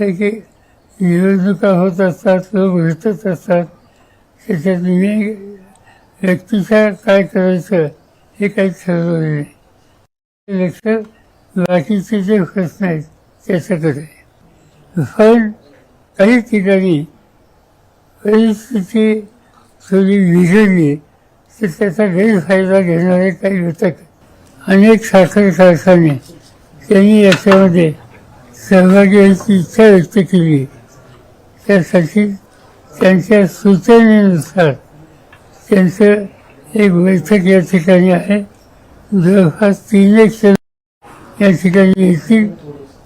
आहे की निवडणुका होत असतात लोक भेटत असतात. त्याच्यात मी व्यक्तीच्या काय करायचं हे काही ठरवलं नाही. लक्ष बाकीचे जे प्रश्न आहेत त्याच्याकडे. पण काही ठिकाणी परिस्थिती थोडी बिघडली तर त्याचा गैरफायदा घेणारे काही घटक. अनेक साखर कारखाने त्यांनी याच्यामध्ये सहभागी इच्छा व्यक्त केली त्यासाठी त्यांच्या सूचनेनुसार त्यांचं एक बैठक या ठिकाणी आहे. जवळपास तीन एक या ठिकाणी येतील.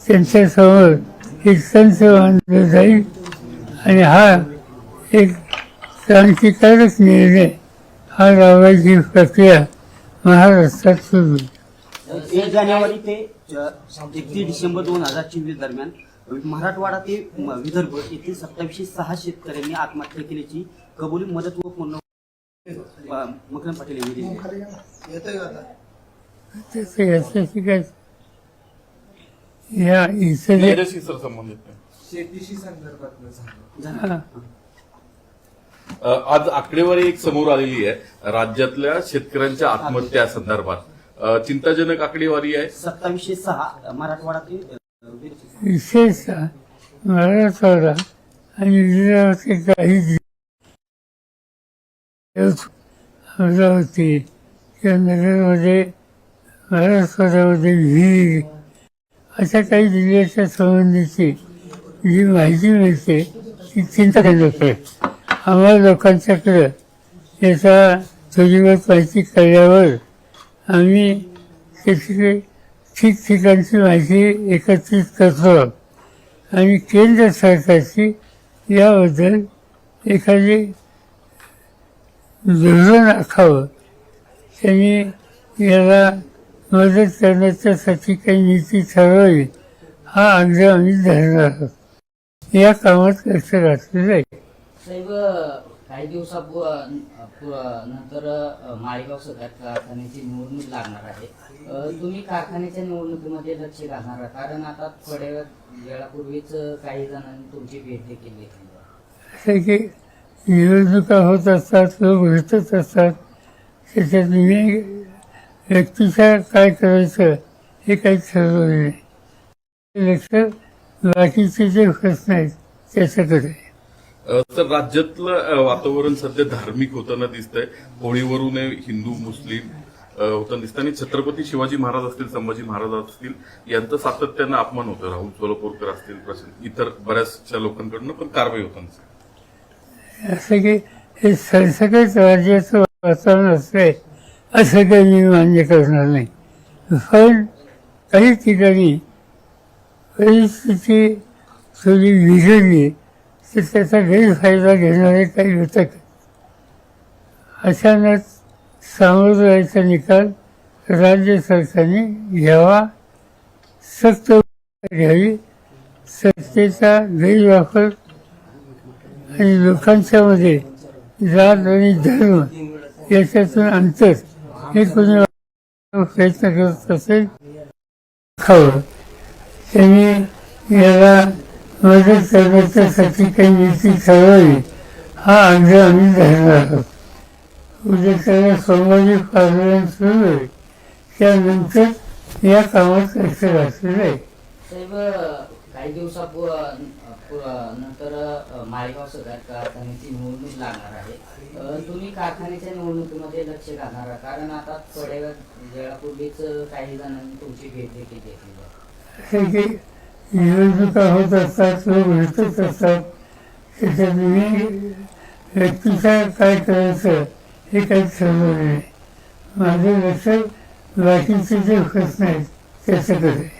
त्यांच्यासमोर एक संच बांधलं जाईल आणि हा एक क्रांतिकारक निर्णय हा लावायची प्रक्रिया महाराष्ट्रात सुरू. एक जानेवारी ते एकतीस डिसेंबर दोन हजार चोवीस दरम्यान मराठवाडा ते विदर्भ येथील सत्तावीसशे सहा शेतकऱ्यांनी आत्महत्या केल्याची कबुली मदत व पूर्ण मकरम पाटील यांनी दिली. या सर संबंधित हा. आज आकडेवारी एक समोर आलेली आहे. राज्यातल्या शेतकऱ्यांच्या आत्महत्या संदर्भात. चिंताजनक आकडेवारी आहे सत्तावीसशे सहा मराठवाडा ते अ, विदर्भ. विशेषतः मराठवाडा आणि विदर्भाचे काही जिल्हे अमरावती किंवा नगरमध्ये मराठवाड्यामध्ये अशा काही जिल्ह्याच्या संबंधीची जी माहिती मिळते ती चिंताजनक आहे आम्हाला लोकांच्याकडं याचा थोडीवर माहिती कळल्यावर आम्ही त्याची ठिकठिकाणची माहिती एकत्रित करतो. आणि केंद्र सरकारची याबद्दल एखादी धोरण आखावं. त्यांनी याला मदत करण्याच्यासाठी काही नीती ठरवावी हा आग्रह आम्ही धरणार आहोत. या कामात लक्ष घातलं जाईल. साहेब काही दिवसा नंतर अ, माळेगाव कारखान्याची निवडणूक लागणार आहे. तुम्ही कारखान्याच्या निवडणुकीमध्ये लक्ष घालणार आहात. कारण आता थोड्या वेळापूर्वीच काही जणांनी तुमची भेट देखील घेतली. असं की निवडणुका होत असतात लोक भेटत असतात. त्याच्यात मी व्यक्तीच्या काय करायचं हे काही ठरवलं नाही. लक्ष बाकीचे जे प्रश्न आहेत त्याच्याकडे. सर राज्यातलं वातावरण सध्या धार्मिक होताना दिसतंय. होळीवरून हिंदू मुस्लिम होता होताना दिसतं आणि छत्रपती शिवाजी महाराज असतील संभाजी महाराज असतील यांचं सातत्यानं अपमान होतं. राहुल सोलापूरकर असतील प्रश्न इतर बऱ्याचशा लोकांकडनं पण कारवाई होताना असं की हे सरसकट राज्याचं वातावरण असलंय असं काही मी मान्य करणार नाही. पण काही ठिकाणी परिस्थिती थोडी बिघडली तर त्याचा गैरफायदा घेणारे काही घटक अचानक सामुदायाचा जायचा निकाल राज्य सरकारने घ्यावा सक्त घ्यावी सत्तेचा गैरवापर आणि लोकांच्यामध्ये जात आणि धर्म याच्यातून अंतर हे कोणी प्रयत्न करत असेल खावं. त्यांनी याला मदत करण्याच्यासाठी काही नीती ठरवावी हा आग्रह आम्ही धरणार आहोत उद्या त्याला सोमवारी पार्लमेंट सुरू आहे त्यानंतर या कामात लक्ष घातलेलं आहे साहेब काही दिवसापू मालेगाव अ, कारखान्याची निवडणूक लागणार आहे. तुम्ही कारखान्याच्या निवडणुकीमध्ये लक्ष घालणार कारण आता थोड्या वेळापूर्वीच काही जणांनी तुमची भेट देखील घेतली निवडणुका होत असतात लोक भेटत असतात त्याच्यात मी व्यक्तीचा काय करायचं हे काही ठरवलं नाही माझं लक्ष बाकीचे जे प्रश्न नाहीत त्याच्याकडे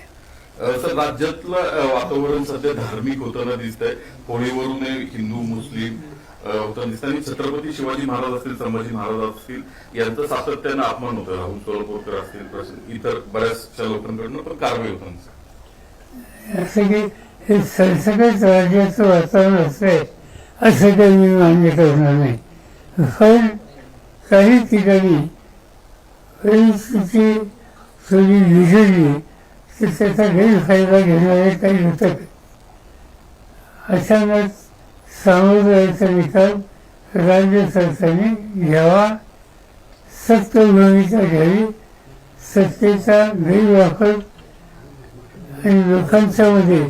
सर राज्यातलं वातावरण सध्या धार्मिक होताना दिसतंय होळीवरून हिंदू मुस्लिम होताना दिसतं आणि छत्रपती शिवाजी महाराज असतील संभाजी महाराज असतील यांचं सातत्यानं अपमान होतं राहुल सोलापूरकर असतील इतर बऱ्याचशा लोकांकडनं पण कारवाई होताना दिसते. असं की हे सरसकट राज्याचं वातावरण असतंय असं काही मी मान्य करणार नाही. पण काही ठिकाणी परिस्थिती थोडी बिघडली तर त्याचा गैरफायदा घेणारे काही घटक. अचानक सामोदयाचा निकाल राज्य सरकारने घ्यावा सत्य भूमिका घ्यावी सत्तेचा गैरवापर आणि लोकांच्या मध्ये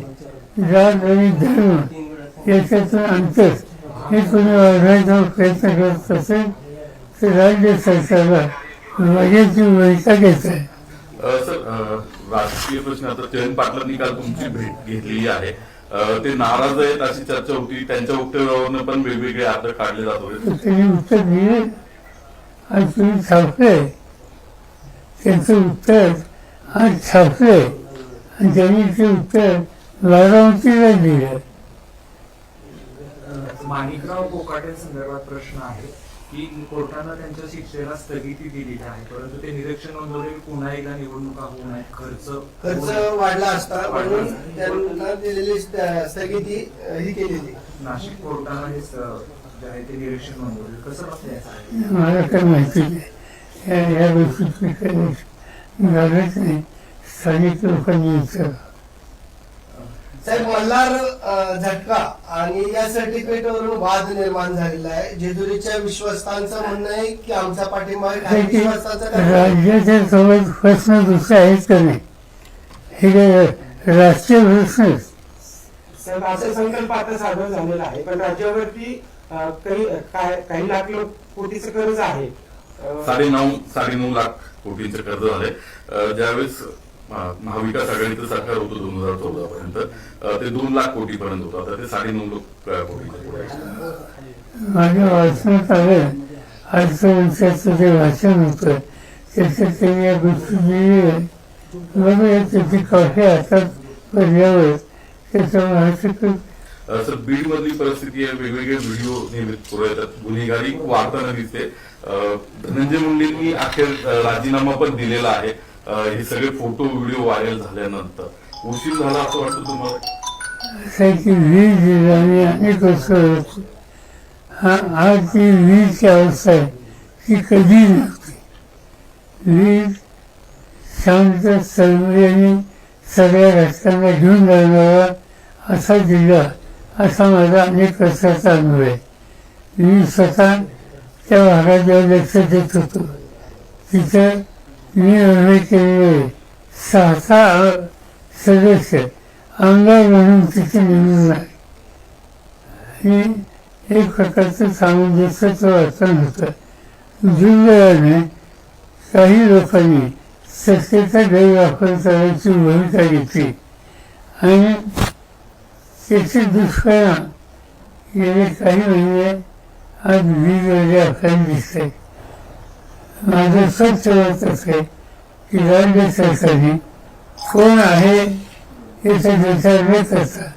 जात आणि धर्म याच्यातून अंतर हे कोणी वाढवायचा प्रयत्न करत असेल तर राज्य सरकारला वयाची भूमिका घेत आहे. राजकीय प्रश्न आता जयंत पाटलांनी काल तुमची भेट घेतलेली आहे. ते नाराज आहेत अशी चर्चा होती. त्यांच्या वक्तव्यावरनं पण वेगवेगळे अर्थ काढले जात होते. त्यांनी उत्तर दिले. आज तुम्ही छापले. त्यांचं उत्तर आज छापले. आणि त्यांनी ते उत्तर बारामतीला दिलं. माणिकराव कोकाटे संदर्भात प्रश्न आहे की कोर्टानं त्यांच्या शिक्षेला स्थगिती दिलेली आहे. परंतु ते निरीक्षण नोंदवले की पुन्हा एकदा निवडणुका होऊ नयेत. खर्च खर्च वाढला असता म्हणून त्यांना दिलेली स्थगिती ही केलेली. नाशिक कोर्टानं हे स- जे आहे ते निरीक्षण नोंदवले. कसं याचं मला काही माहिती नाही. या काही गरज नाही. स्थानिक लोकांनी विचार साहेब मल्हार अ, झटका आणि या सर्टिफिकेटवरून वाद निर्माण झालेला आहे. जेजुरीच्या विश्वस्तांचं म्हणणं आहे की आमचा पाठिंबा आहे. काही विश्वस्तांचा काय राज्याच्या सोबत प्रश्न दुसरे आहेत का नाही? हे काय राष्ट्रीय प्रश्न. साहेब असं संकल्प आता सादर झालेला आहे. पण राज्यावरती अं, काही काय- काही लाख लोक कोटीचं कर्ज आहे. अं, साडे नऊ साडे नऊ लाख कोटींचं कर्ज झालंय. अ, ज्यावेळेस महाविकास आघाडीचं सरकार होतं दोन हजार चौदा पर्यंत ते दोन लाख कोटी पर्यंत होतं. आता ते साडे नऊ लाख आहे. माझ्या वाचनात आलं अर्थमंत्र्याचं जे वाचन होतं त्याच्यात त्यांनी या गोष्टी त्याची कॉफी हातात पडल्यावर त्याचा महाराष्ट्र अ, सर बीड मधली परिस्थिती आहे वेगवेगळे व्हिडिओ पुढे येतात. गुन्हेगारी वाढताना दिसते. धनंजय मुंडेंनी अखेर राजीनामा पण दिलेला आहे. हे सगळे फोटो व्हिडिओ व्हायरल झाल्यानंतर. उशीर झाला असं वाटतं तुम्हाला? असायची वीज जिल्ह्याने अनेक वर्ष होती हा आज जी वीजची अवस्था आहे. ती कधी नसते वीज शांत सरमर्याने सगळ्या रस्त्यांना घेऊन जाणारा असा जिल्हा असा माझा अनेक वर्षाचा अनुभव आहे. मी स्वतः त्या भागात जेव्हा लक्ष देत होतो. तिथं मी अनुभव केलेले सहा सदस्य आमदार म्हणून तिथे निवडून आले आणि एक प्रकारचं सामंजस्याचं वाचन होतं. दुर्दैवाने काही लोकांनी सत्तेचा गैरवापर करायची भूमिका घेतली. आणि त्याचे दुष्परिणाम गेले काही महिने आज वीजवाले आपल्याला दिसत आहेत माझं स्वच्छ होत असे की राज्य सरकारने कोण आहे याचा विचार न करता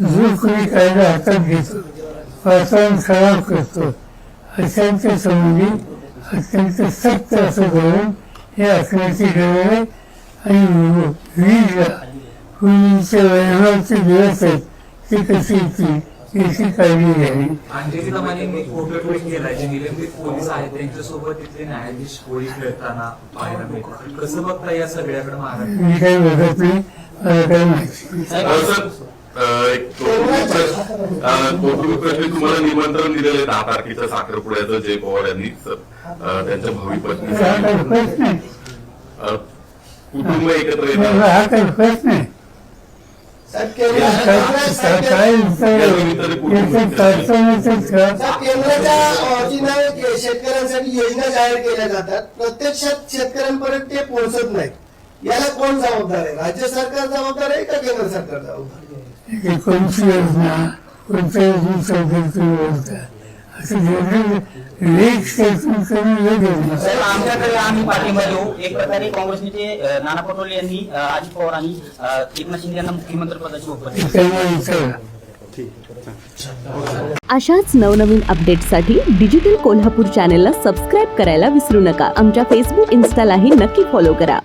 जो कोणी कायदा हातात घेतो वातावरण खराब करतो अशांच्या संबंधी अत्यंत सक्त असं धोरण हे असण्याची गरज आहे. आणि वीजला पूर्वीचे वैभवाचे दिवस आहेत ते कसे येतील? घ्यावी अंजली दमानींनी फोटो ट्विट केलाय जे निलंबित पोलीस आहेत त्यांच्यासोबत तिथले न्यायाधीश होळी खेळताना पाहायला मिळतात. कसं बघता या सगळ्याकडे महाराष्ट्र मी काही बघत नाही. मला काही माहिती नाही. कौटुंबिक प्रश्न तुम्हाला निमंत्रण दिलेलं आहे. दहा तारखेच्या साखरपुड्याचं जय पवार यांनी सर अ, त्यांच्या भावी पत्नी काही प्रश्न नाही. अ, कुटुंब एकत्र येणार हा काही प्रश्न नाही. केंद्राच्या शेतकऱ्यांसाठी योजना जाहीर केल्या जातात. प्रत्यक्षात शेतकऱ्यांपर्यंत ते पोहोचत नाहीत. याला कोण जबाबदार आहे? राज्य सरकार जबाबदार आहे का केंद्र सरकार जबाबदार आहे? कोणती योजना? कोणत्या योजना सरकारची व्यवस्था आमच्याकडे आम्ही पाठिंबा देऊ. एक प्रकारे काँग्रेस नेते नाना पटोले यांनी अजित पवार आणि एकनाथ शिंदे यांना मुख्यमंत्री पदाची अशाच नवनवीन अपडेटसाठी डिजिटल कोल्हापूर चॅनेलला सबस्क्राईब करायला विसरू नका. आमच्या फेसबुक इन्स्टालाही नक्की फॉलो करा.